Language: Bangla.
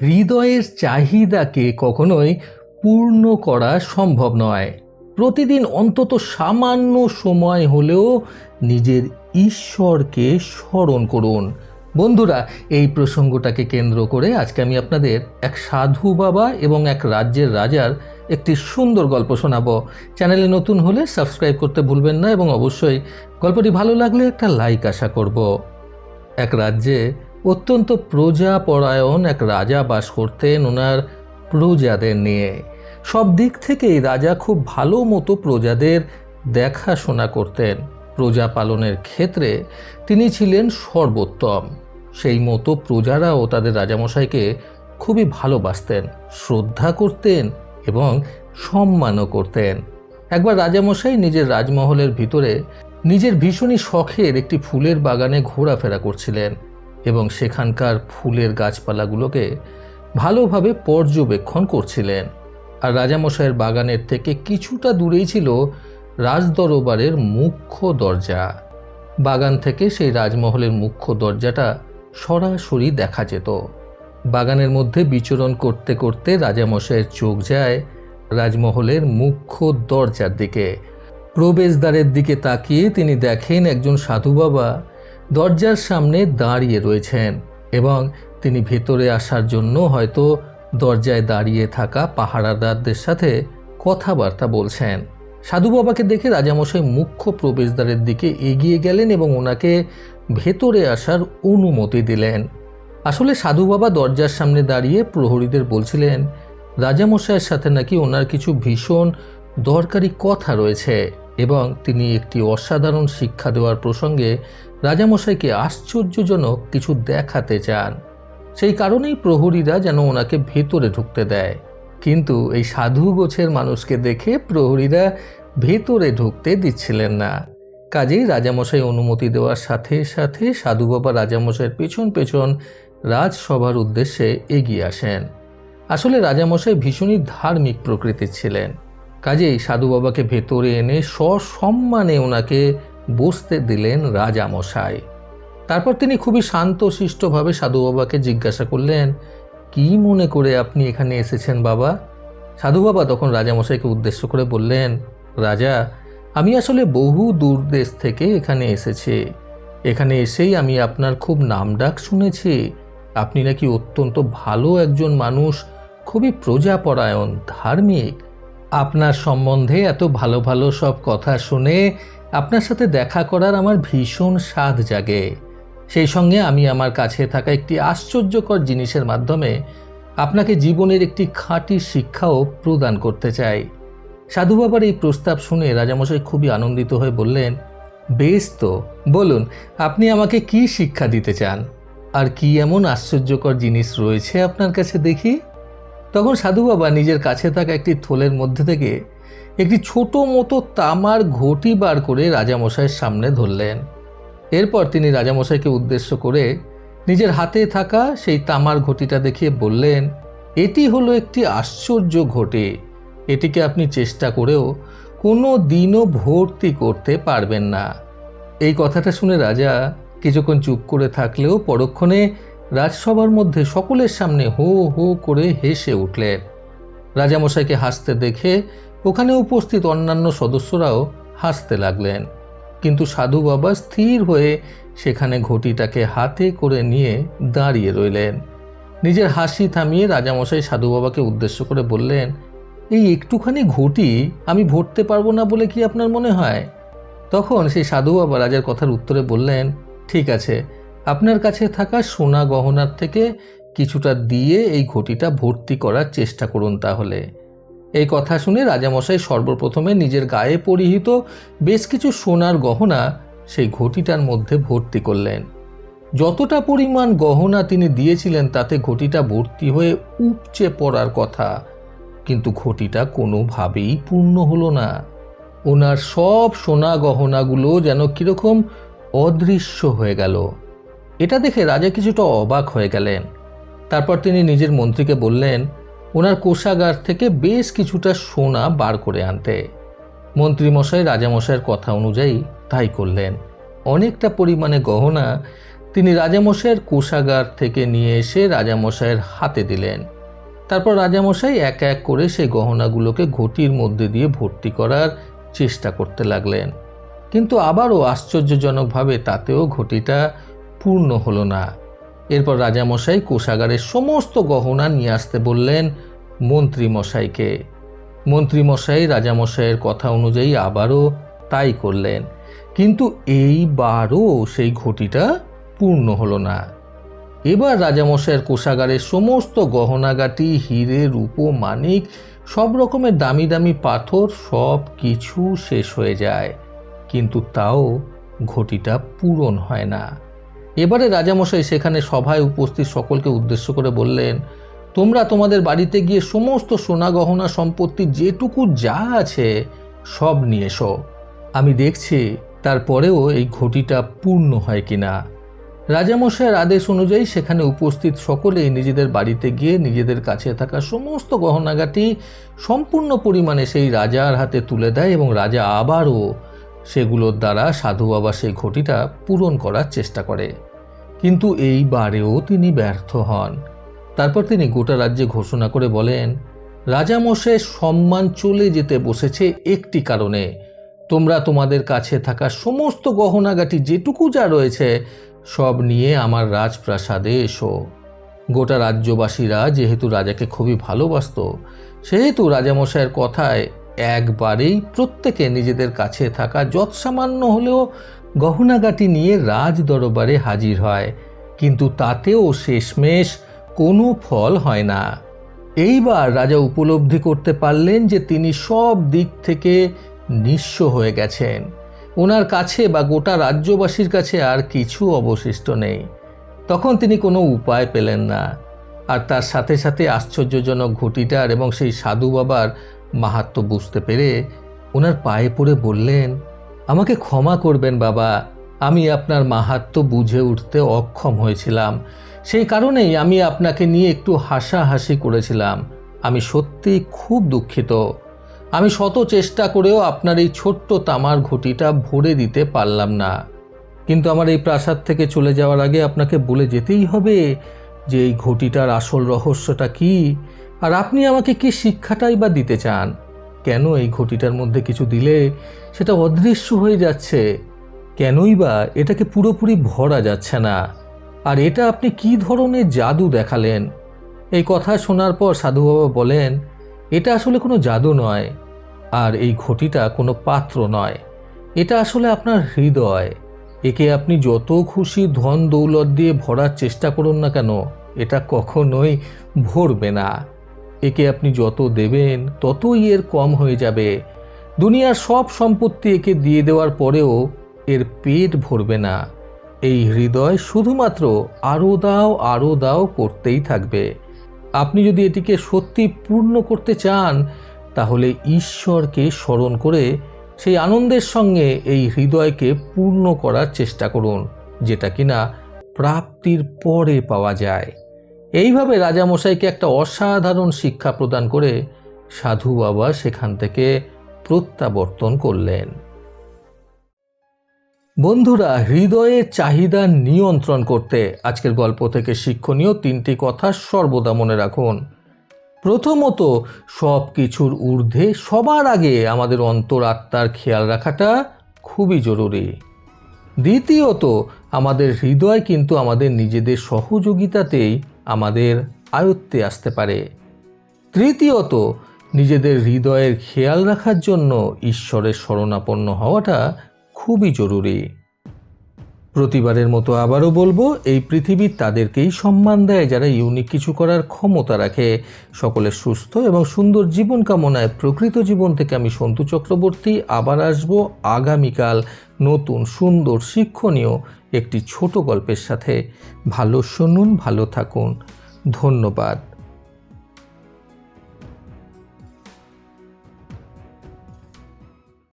হৃদয়ের চাহিদাকে কখনোই পূর্ণ করা সম্ভব নয়। প্রতিদিন অন্তত সামান্য সময় হলেও নিজের ঈশ্বরকে স্মরণ করুন। বন্ধুরা, এই প্রসঙ্গটাকে কেন্দ্র করে আজকে আমি আপনাদের এক সাধু বাবা এবং এক রাজ্যের রাজার একটি সুন্দর গল্প শোনাবো। চ্যানেলে নতুন হলে সাবস্ক্রাইব করতে ভুলবেন না এবং অবশ্যই গল্পটি ভালো লাগলে একটা লাইক আশা করব। এক রাজ্যে অত্যন্ত প্রজাপরায়ণ এক রাজা বাস করতেন ওনার প্রজাদের নিয়ে। সব দিক থেকেই রাজা খুব ভালো মতো প্রজাদের দেখাশোনা করতেন। প্রজা পালনের ক্ষেত্রে তিনি ছিলেন সর্বোত্তম। সেই মতো প্রজারাও তাদের রাজামশাইকে খুবই ভালোবাসতেন, শ্রদ্ধা করতেন এবং সম্মানও করতেন। একবার রাজামশাই নিজের রাজমহলের ভিতরে নিজের ভীষণই শখের একটি ফুলের বাগানে ঘোরাফেরা করছিলেন। এবং সেখানকার ফুলের গাছপালাগুলোকে ভালোভাবে পর্যবেক্ষণ করছিলেন। আর রাজামশাইয়ের বাগানের থেকে কিছুটা দূরেই ছিল রাজদরবারের মুখ্য দরজা। বাগান থেকে সেই রাজমহলের মুখ্য দরজাটা সরাসরি দেখা যেত। বাগানের মধ্যে বিচরণ করতে করতে রাজামশাইয়ের চোখ যায় রাজমহলের মুখ্য দরজার দিকে। প্রবেশদ্বারের দিকে তাকিয়ে তিনি দেখেন একজন সাধু বাবা দরজার সামনে দাঁড়িয়ে রয়েছেন এবং তিনি ভেতরে আসার জন্য হয়তো দরজায় দাঁড়িয়ে থাকা পাহারাদারদের সাথে কথাবার্তা বলছেন। সাধু বাবাকে দেখে রাজামশাই মুখ্য প্রবেশদ্বারের দিকে এগিয়ে গেলেন এবং ওনাকে ভেতরে আসার অনুমতি দিলেন। আসলে সাধু বাবা দরজার সামনে দাঁড়িয়ে প্রহরীদের বলছিলেন, রাজামশাইয়ের সাথে নাকি ওনার কিছু ভীষণ দরকারি কথা রয়েছে। এবং তিনি একটি অসাধারণ শিক্ষা দেওয়ার প্রসঙ্গে রাজামশাইকে আশ্চর্যজনক কিছু দেখাতে চান। সেই কারণেই প্রহরীরা যেন ওনাকে ভেতরে ঢুকতে দেয়। কিন্তু এই সাধু গোছের মানুষকে দেখে প্রহরীরা ভেতরে ঢুকতে দিচ্ছিলেন না। কাজেই রাজামশাই অনুমতি দেওয়ার সাথে সাথে সাধু বাবা রাজামশাইয়ের পেছন পেছন রাজসভার উদ্দেশ্যে এগিয়ে আসেন। আসলে রাজামশাই ভীষণই ধার্মিক প্রকৃতির ছিলেন। কাজেই সাধু বাবাকে ভেতরে এনে সসম্মানে ওনাকে বসতে দিলেন রাজামশাই তারপর তিনি খুবই শান্তশিষ্টভাবে সাধু বাবাকে জিজ্ঞাসা করলেন, কি মনে করে আপনি এখানে এসেছেন বাবা? সাধু বাবা তখন রাজামশাইকে উদ্দেশ্য করে বললেন, রাজা, আমি আসলে বহু দূর দেশ থেকে এখানে এসেছি। এখানে এসেই আমি আপনার খুব নামডাক শুনেছি। আপনি নাকি অত্যন্ত ভালো একজন মানুষ, খুবই প্রজাপরায়ণ, ধার্মিক। আপনার সম্বন্ধে এত ভালো ভালো সব কথা শুনে আপনার সাথে দেখা করার আমার ভীষণ স্বাদ জাগে। সেই সঙ্গে আমি আমার কাছে থাকা একটি আশ্চর্যকর জিনিসের মাধ্যমে আপনাকে জীবনের একটি খাঁটি শিক্ষাও প্রদান করতে চাই। সাধু বাবার এই প্রস্তাব শুনে রাজামশাই খুবই আনন্দিত হয়ে বললেন, বেশ তো, বলুন, আপনি আমাকে কি শিক্ষা দিতে চান? আর কি এমন আশ্চর্যকর জিনিস রয়েছে আপনার কাছে দেখি? তখন সাধু বাবা নিজের কাছে থাকা একটি থলের মধ্যে থেকে একটি ছোট মতো তামার ঘটি বার করে রাজামশাইয়ের সামনে ধরলেন। এরপর তিনি রাজামশাইকে উদ্দেশ্য করে নিজের হাতে থাকা সেই তামার ঘটিটা দেখিয়ে বললেন, এটি হলো একটি আশ্চর্য ঘটি। এটিকে আপনি চেষ্টা করেও কোনো দিনও ভর্তি করতে পারবেন না। এই কথাটা শুনে রাজা কিছুক্ষণ চুপ করে থাকলেও পরক্ষণে রাজসভার মধ্যে সকলের সামনে হো হো করে হেসে উঠলেন রাজামশাইকে হাসতে দেখে ওখানে উপস্থিত অন্যান্য সদস্যরাও হাসতে লাগলেন। কিন্তু সাধু বাবা স্থির হয়ে সেখানে ঘটিটাকে হাতে করে নিয়ে দাঁড়িয়ে রইলেন। নিজের হাসি থামিয়ে রাজামশাই সাধু বাবাকে উদ্দেশ্য করে বললেন, এই একটুখানি ঘটি, আমি ভরতে পারব না বলে কি আপনার মনে হয়? তখন সেই সাধু বাবা রাজার কথার উত্তরে বললেন, ঠিক আছে আপনার কাছে থাকা সোনা গহনার থেকে কিছুটা দিয়ে এই ঘটিটা ভর্তি করার চেষ্টা করুন তাহলে। এই কথা শুনে রাজামশাই সর্বপ্রথমে নিজের গায়ে পরিহিত বেশ কিছু সোনার গহনা সেই ঘটিটার মধ্যে ভর্তি করলেন। যতটা পরিমাণ গহনা তিনি দিয়েছিলেন তাতে ঘটিটা ভর্তি হয়ে উপচে পড়ার কথা, কিন্তু ঘটিটা কোনোভাবেই পূর্ণ হলো না। ওনার সব সোনা গহনাগুলো যেন কীরকম অদৃশ্য হয়ে গেল। এটা দেখে রাজা কিছুটা অবাক হয়ে গেলেন। তারপর তিনি নিজের মন্ত্রীকে বললেন, ওনার কোষাগার থেকে বেশ কিছুটা সোনা বার করে আনতে। মন্ত্রীমশাই রাজামশাইয়ের কথা অনুযায়ী তাই করলেন। অনেকটা পরিমাণে গহনা তিনি রাজামশাইয়ের কোষাগার থেকে নিয়ে এসে রাজামশাইয়ের হাতে দিলেন। তারপর রাজামশাই এক এক করে সেই গহনাগুলোকে ঘটির মধ্যে দিয়ে ভর্তি করার চেষ্টা করতে লাগলেন। কিন্তু আবারও আশ্চর্যজনকভাবে তাতেও ঘটিটা পূর্ণ হলো না। এরপর রাজামশাই কোষাগারের সমস্ত গহনা নিয়ে আসতে বললেন মন্ত্রীমশাইকে। মন্ত্রীমশাই রাজামশাইয়ের কথা অনুযায়ী আবারও তাই করলেন। কিন্তু এইবারও সেই ঘটিটা পূর্ণ হলো না। এবার রাজামশাইয়ের কোষাগারের সমস্ত গহনাগাটি, হিরে, রূপো, মানিক, সব রকমের দামি দামি পাথর, সব কিছু শেষ হয়ে যায়। কিন্তু তাও ঘটিটা পূরণ হয় না। এবারে রাজামশাই সেখানে সভায় উপস্থিত সকলকে উদ্দেশ্য করে বললেন, তোমরা তোমাদের বাড়িতে গিয়ে সমস্ত সোনা গহনা সম্পত্তি যেটুকু যা আছে সব নিয়ে এসো। আমি দেখছি তারপরেও এই ঘটিটা পূর্ণ হয় কিনা। রাজামশাইয়ের আদেশ অনুযায়ী সেখানে উপস্থিত সকলেই নিজেদের বাড়িতে গিয়ে নিজেদের কাছে থাকা সমস্ত গহনাগাটি সম্পূর্ণ পরিমাণে সেই রাজার হাতে তুলে দেয় এবং রাজা আবারও সেগুলোর দ্বারা সাধু বাবা সেই ঘটিটা পূরণ করার চেষ্টা করে। কিন্তু এইবারেও তিনি ব্যর্থ হন। তারপর তিনি গোটা রাজ্যে ঘোষণা করে বলেন রাজামশাইয়ের সম্মান চলে যেতে বসেছে একটি কারণে। তোমরা তোমাদের কাছে থাকা সমস্ত গহনাগাটি যেটুকু যা রয়েছে, সব নিয়ে আমার রাজপ্রাসাদে এসো। গোটা রাজ্যবাসীরা যেহেতু রাজাকে খুবই ভালোবাসত, সেহেতু রাজামশাইয়ের কথায় একবারেই প্রত্যেকে নিজেদের কাছে থাকা যৎসামান্য হলেও গহনাগাটি নিয়ে রাজ দরবারে হাজির হয়। কিন্তু তাতেও শেষমেশ কোনো ফল হয় না। এইবার রাজা উপলব্ধি করতে পারলেন যে তিনি সব দিক থেকে নিঃস্ব হয়ে গেছেন। ওনার কাছে বা গোটা রাজ্যবাসীর কাছে আর কিছু অবশিষ্ট নেই। তখন তিনি কোনো উপায় পেলেন না। আর তার সাথে সাথে আশ্চর্যজনক ঘটিটার এবং সেই সাধু বাবার মাহাত্ম বুঝতে পেরে ওনার পায়ে পড়ে বললেন, আমাকে ক্ষমা করবেন বাবা, আমি আপনার মাহাত্ম বুঝে উঠতে অক্ষম হয়েছিলাম। সেই কারণেই আমি আপনাকে নিয়ে একটু হাসাহাসি করেছিলাম। আমি সত্যি খুব দুঃখিত। আমি শত চেষ্টা করেও আপনার এই ছোট্ট তামার ঘটিটা ভরে দিতে পারলাম না। কিন্তু আমার এই প্রাসাদ থেকে চলে যাওয়ার আগে আপনাকে বলে যেতেই হবে যে এই ঘটিটার আসল রহস্যটা কি। আর আপনি আমাকে কি শিক্ষাটাই বা দিতে চান? কেন এই ঘটিটার মধ্যে কিছু দিলে সেটা অদৃশ্য হয়ে যাচ্ছে? কেনই বা এটাকে পুরোপুরি ভরা যাচ্ছে না? আর এটা আপনি কি ধরনের জাদু দেখালেন? এই কথা শোনার পর সাধু বাবা বলেন, এটা আসলে কোনো জাদু নয়, আর এই ঘটিটা কোনো পাত্র নয়। এটা আসলে আপনার হৃদয়। একে আপনি যত খুশি ধন দৌলত দিয়ে ভরার চেষ্টা করুন না কেন, এটা কখনোই ভরবে না। একে আপনি যত দেবেন, ততই এর কম হয়ে যাবে। দুনিয়ার সব সম্পত্তি একে দিয়ে দেওয়ার পরেও এর পেট ভরবে না। এই হৃদয় শুধুমাত্র আরও দাও আরও দাও করতেই থাকবে। আপনি যদি এটিকে সত্যি পূর্ণ করতে চান, তাহলে ঈশ্বরকে স্মরণ করে সেই আনন্দের সঙ্গে এই হৃদয়কে পূর্ণ করার চেষ্টা করুন, যেটা কিনা প্রাপ্তির পরে পাওয়া যায়। এইভাবে রাজামশাইকে একটা অসাধারণ শিক্ষা প্রদান করে সাধু বাবা সেখান থেকে প্রত্যাবর্তন করলেন। বন্ধুরা, হৃদয়ে চাহিদা নিয়ন্ত্রণ করতে আজকের গল্প থেকে শিক্ষণীয় তিনটি কথা সর্বদা মনে রাখুন। প্রথমত সব কিছুর ঊর্ধ্বে সবার আগে আমাদের অন্তরাত্মার খেয়াল রাখাটা খুবই জরুরি। দ্বিতীয়ত, আমাদের হৃদয় কিন্তু আমাদের নিজেদের সহযোগিতাতেই আমাদের আয়ত্তে আসতে পারে। তৃতীয়ত, নিজেদের হৃদয়ের খেয়াল রাখার জন্য ঈশ্বরের শরণাপন্ন হওয়াটা খুবই জরুরি। প্রতিবারের মতো আবারও বলব, এই পৃথিবী তাদেরকেই সম্মান দেয় যারা ইউনিক কিছু করার ক্ষমতা রাখে। সকলের সুস্থ এবং সুন্দর জীবন কামনায় প্রকৃত জীবন থেকে আমি সন্তু চক্রবর্তী। আবার আসব আগামীকাল নতুন সুন্দর শিক্ষণীয় একটি ছোট গল্পের সাথে ভালো শুনুন ভালো থাকুন। ধন্যবাদ।